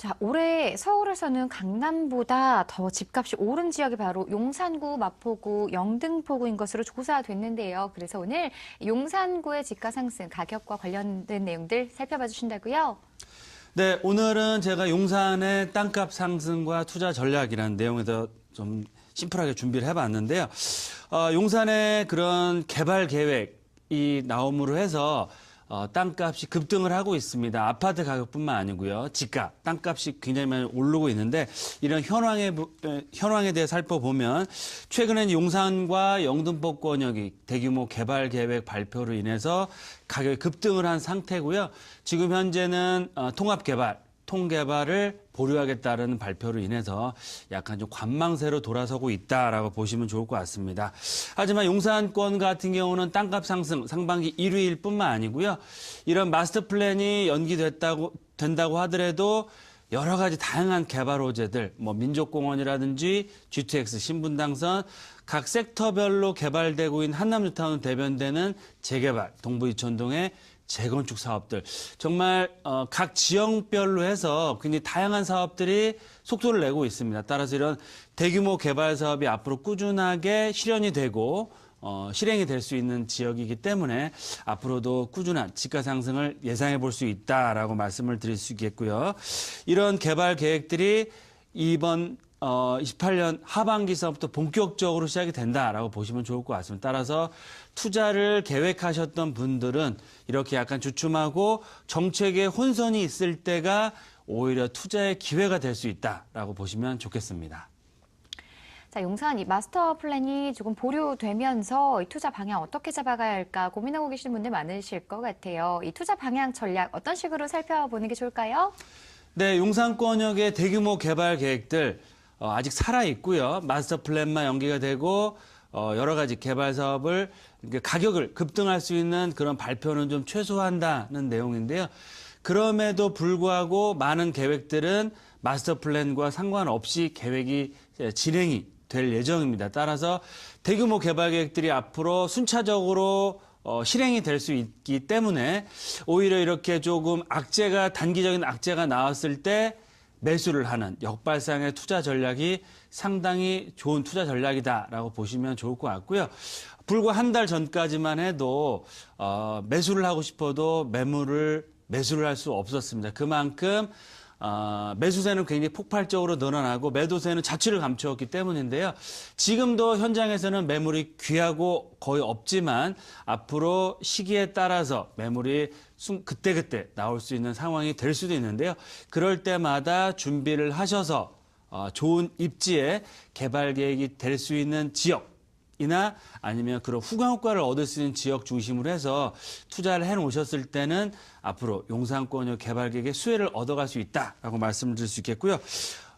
자, 올해 서울에서는 강남보다 더 집값이 오른 지역이 바로 용산구, 마포구, 영등포구인 것으로 조사됐는데요. 그래서 오늘 용산구의 집가 상승, 가격과 관련된 내용들 살펴봐 주신다고요? 네, 오늘은 제가 용산의 땅값 상승과 투자 전략이라는 내용에서 좀 심플하게 준비를 해봤는데요. 어, 용산의 그런 개발 계획이 나옴으로 해서 어, 땅값이 급등을 하고 있습니다. 아파트 가격뿐만 아니고요. 집값, 땅값이 굉장히 많이 오르고 있는데 이런 현황에 현황에 대해 살펴보면 최근엔 용산과 영등포 권역이 대규모 개발 계획 발표로 인해서 가격이 급등을 한 상태고요. 지금 현재는 어, 통합 개발 통 개발을 보류하겠다는 발표로 인해서 약간 좀 관망세로 돌아서고 있다라고 보시면 좋을 것 같습니다. 하지만 용산권 같은 경우는 땅값 상승 상반기 1위일 뿐만 아니고요. 이런 마스터 플랜이 연기됐다고 된다고 하더라도 여러 가지 다양한 개발 호재들, 뭐 민족공원이라든지 GTX 신분당선 각 섹터별로 개발되고 있는 한남뉴타운 대변되는 재개발, 동부이촌동의 재건축 사업들 정말 어, 각 지역별로 해서 굉장히 다양한 사업들이 속도를 내고 있습니다. 따라서 이런 대규모 개발 사업이 앞으로 꾸준하게 실현이 되고 어, 실행이 될 수 있는 지역이기 때문에 앞으로도 꾸준한 집가 상승을 예상해 볼 수 있다라고 말씀을 드릴 수 있겠고요. 이런 개발 계획들이 이번 어, 28년 하반기서부터 본격적으로 시작이 된다라고 보시면 좋을 것 같습니다. 따라서 투자를 계획하셨던 분들은 이렇게 약간 주춤하고 정책에 혼선이 있을 때가 오히려 투자의 기회가 될 수 있다라고 보시면 좋겠습니다. 자, 용산 이 마스터 플랜이 조금 보류되면서 이 투자 방향 어떻게 잡아가야 할까 고민하고 계시는 분들 많으실 것 같아요. 이 투자 방향 전략 어떤 식으로 살펴보는 게 좋을까요? 네, 용산권역의 대규모 개발 계획들 어, 아직 살아 있고요. 마스터 플랜만 연기가 되고 어, 여러 가지 개발 사업을 가격을 급등할 수 있는 그런 발표는 좀 최소화한다는 내용인데요. 그럼에도 불구하고 많은 계획들은 마스터 플랜과 상관없이 계획이 예, 진행이 될 예정입니다. 따라서 대규모 개발 계획들이 앞으로 순차적으로 어, 실행이 될 수 있기 때문에 오히려 이렇게 조금 악재가 단기적인 악재가 나왔을 때 매수를 하는 역발상의 투자 전략이 상당히 좋은 투자 전략이다라고 보시면 좋을 것 같고요. 불과 한 달 전까지만 해도 어, 매수를 하고 싶어도 매물을 매수를 할 수 없었습니다. 그만큼 어, 매수세는 굉장히 폭발적으로 늘어나고 매도세는 자취를 감추었기 때문인데요. 지금도 현장에서는 매물이 귀하고 거의 없지만 앞으로 시기에 따라서 매물이 순- 그때 그때 나올 수 있는 상황이 될 수도 있는데요. 그럴 때마다 준비를 하셔서 어, 좋은 입지에 개발 계획이 될 수 있는 지역 이나 아니면 그런 후광 효과를 얻을 수 있는 지역 중심으로 해서 투자를 해 놓으셨을 때는 앞으로 용산권역 개발 계획의 수혜를 얻어갈 수 있다라고 말씀을 드릴 수 있겠고요.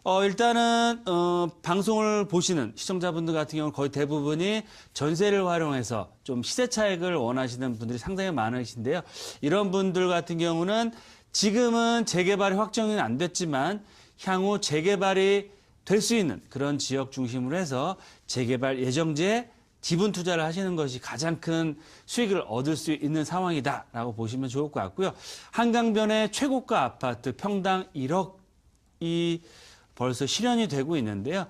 어, 일단은 어, 방송을 보시는 시청자분들 같은 경우는 거의 대부분이 전세를 활용해서 좀 시세 차익을 원하시는 분들이 상당히 많으신데요. 이런 분들 같은 경우는 지금은 재개발이 확정이 안 됐지만 향후 재개발이 될 수 있는 그런 지역 중심으로 해서 재개발 예정지에 지분 투자를 하시는 것이 가장 큰 수익을 얻을 수 있는 상황이다라고 보시면 좋을 것 같고요. 한강변의 최고가 아파트 평당 1억이 벌써 실현이 되고 있는데요.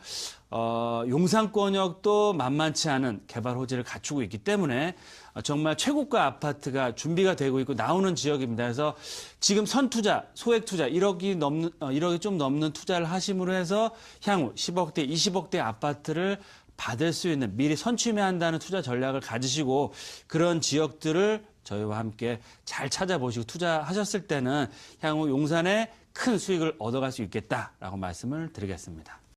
어, 용산권역도 만만치 않은 개발 호재를 갖추고 있기 때문에 어, 정말 최고가 아파트가 준비가 되고 있고 나오는 지역입니다. 그래서 지금 선투자, 소액 투자 1억이 넘는 어, 1억이 좀 넘는 투자를 하심으로 해서 향후 10억대, 20억대 아파트를 받을 수 있는 미리 선취매한다는 투자 전략을 가지시고 그런 지역들을 저희와 함께 잘 찾아보시고 투자하셨을 때는 향후 용산에 큰 수익을 얻어갈 수 있겠다라고 말씀을 드리겠습니다.